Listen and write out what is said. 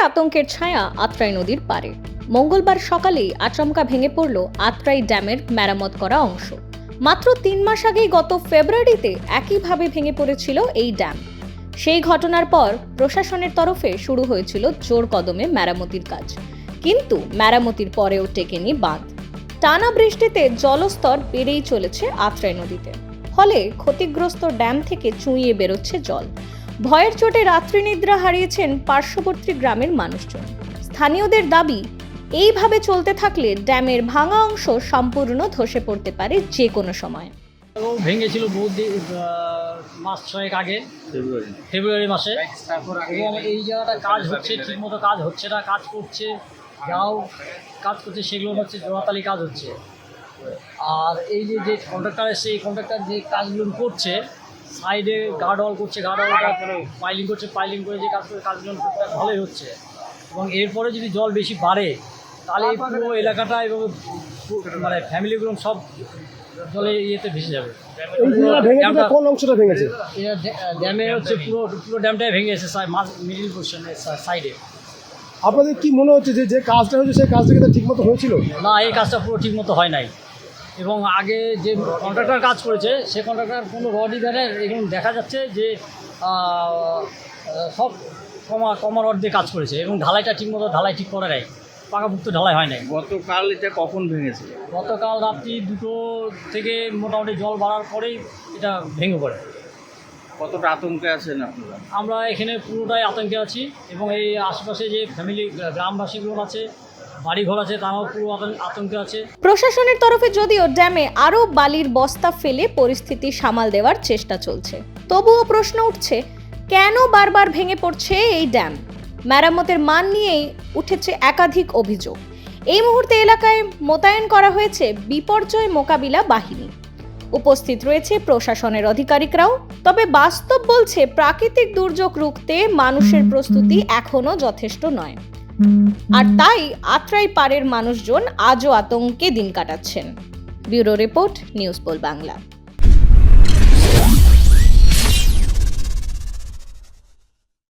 আতঙ্কের ছায়া আত্রাই নদীর পারে মঙ্গলবার সকালেই আচমকা ভেঙে পড়ল আত্রাই ড্যামের মেরামত করা অংশ। মাত্র তিন মাস আগেই গত ফেব্রুয়ারিতে একইভাবে ভেঙে পড়েছিল এই ড্যাম। সেই ঘটনার পর প্রশাসনের তরফে শুরু হয়েছিল জোর কদমে মেরামতির কাজ। কিন্তু মেরামতির পরেও টেকেনি বাঁধ। টানা বৃষ্টিতে জলস্তর বেড়েই চলেছে আত্রাই নদীতে। ফলে ক্ষতিগ্রস্ত ড্যাম থেকে চুঁইয়ে বেরোচ্ছে জল। ভয়ের চোটে রাত্রি নিদ্রা হারিয়েছেন পার্শ্ববর্তী গ্রামের মানুষজন। স্থানীয়দের দাবি এইভাবে চলতে থাকলে ড্যামের ভাঙা অংশ সম্পূর্ণ ধসে পড়তে পারে যে কোনো সময়। ভেঙেছিল মাস ছয়েক আগে ফেব্রুয়ারি। ফেব্রুয়ারি মাসে। এবং এই জায়গাটা কাজ হচ্ছে ঠিকমতো কাজ হচ্ছে না কাজ করছে যাও কাজ করছে সেগুলো হচ্ছে জোড়াতালি কাজ হচ্ছে। আর এই যে যে কন্ট্রাক্টর এসে এই কন্ট্রাক্টর যে কাজগুলো করছে সাইডে গার্ড গার্ডওয়াল করছে গার্ডওয়ালটা পাইলিং করছে পাইলিং করে যে কাজ করে কাজগুলো টুকটাক ভালোই হচ্ছে। এবং এরপরে যদি জল বেশি বাড়ে তাহলে পুরো এলাকাটা এবং মানে ফ্যামিলিগুলো সব জলে ইয়েতে ভেসে যাবে। কোন অংশটা ভেঙেছে? ড্যামে হচ্ছে পুরো পুরো ড্যামটাই ভেঙে গেছে মিডিল পোর্শনের সাইডে আপনাদের কি মনে হচ্ছে যে যে কাজটা হয়েছে সেই কাজটা কিন্তু ঠিকমতো হয়েছিল? না এই কাজটা পুরো ঠিকমতো হয় নাই। এবং আগে যে কন্ট্রাক্টর কাজ করেছে সে কন্ট্রাক্টর কোনো রডই দেয় এখানে দেখা যাচ্ছে যে সব কমা কমা রড দিয়ে কাজ করেছে এবং ঢালাইটা ঠিক মতো ঢালাই ঠিক করে নেয় পাকাপুক্ত ঢালাই হয় নাই। গতকাল এটা কখন ভেঙেছে? গতকাল রাত্রি দুটো থেকে মোটামুটি জল বাড়ার পরেই এটা ভেঙে পড়ে। কতটা আতঙ্কে আছেন আপনারা? আমরা এখানে পুরোটাই আতঙ্কে আছি এবং এই আশেপাশে যে ফ্যামিলি গ্রামবাসীগুলো আছে প্রশাসনের তরফে যদিও ড্যামে আরও বালির বস্তা ফেলে পরিস্থিতি সামাল দেওয়ার চেষ্টা চলছে। তবুও প্রশ্ন উঠছে, কেন বারবার ভেঙে পড়ছে এই ড্যাম? মেরামতের মান নিয়েই উঠেছে একাধিক অভিযোগ। এই মুহূর্তে এলাকায় মোতায়েন করা হয়েছে বিপর্যয় মোকাবিলা বাহিনী। উপস্থিত রয়েছে প্রশাসনের আধিকারিকরাও, তবে বাস্তব বলছে, প্রাকৃতিক দুর্যোগ রুখতে মানুষের প্রস্তুতি এখনও যথেষ্ট নয়। আর তাই আত্রাই পাড়ের মানুষজন আজও আতঙ্কে দিন কাটাচ্ছেন। Bureau report news pole Bangla.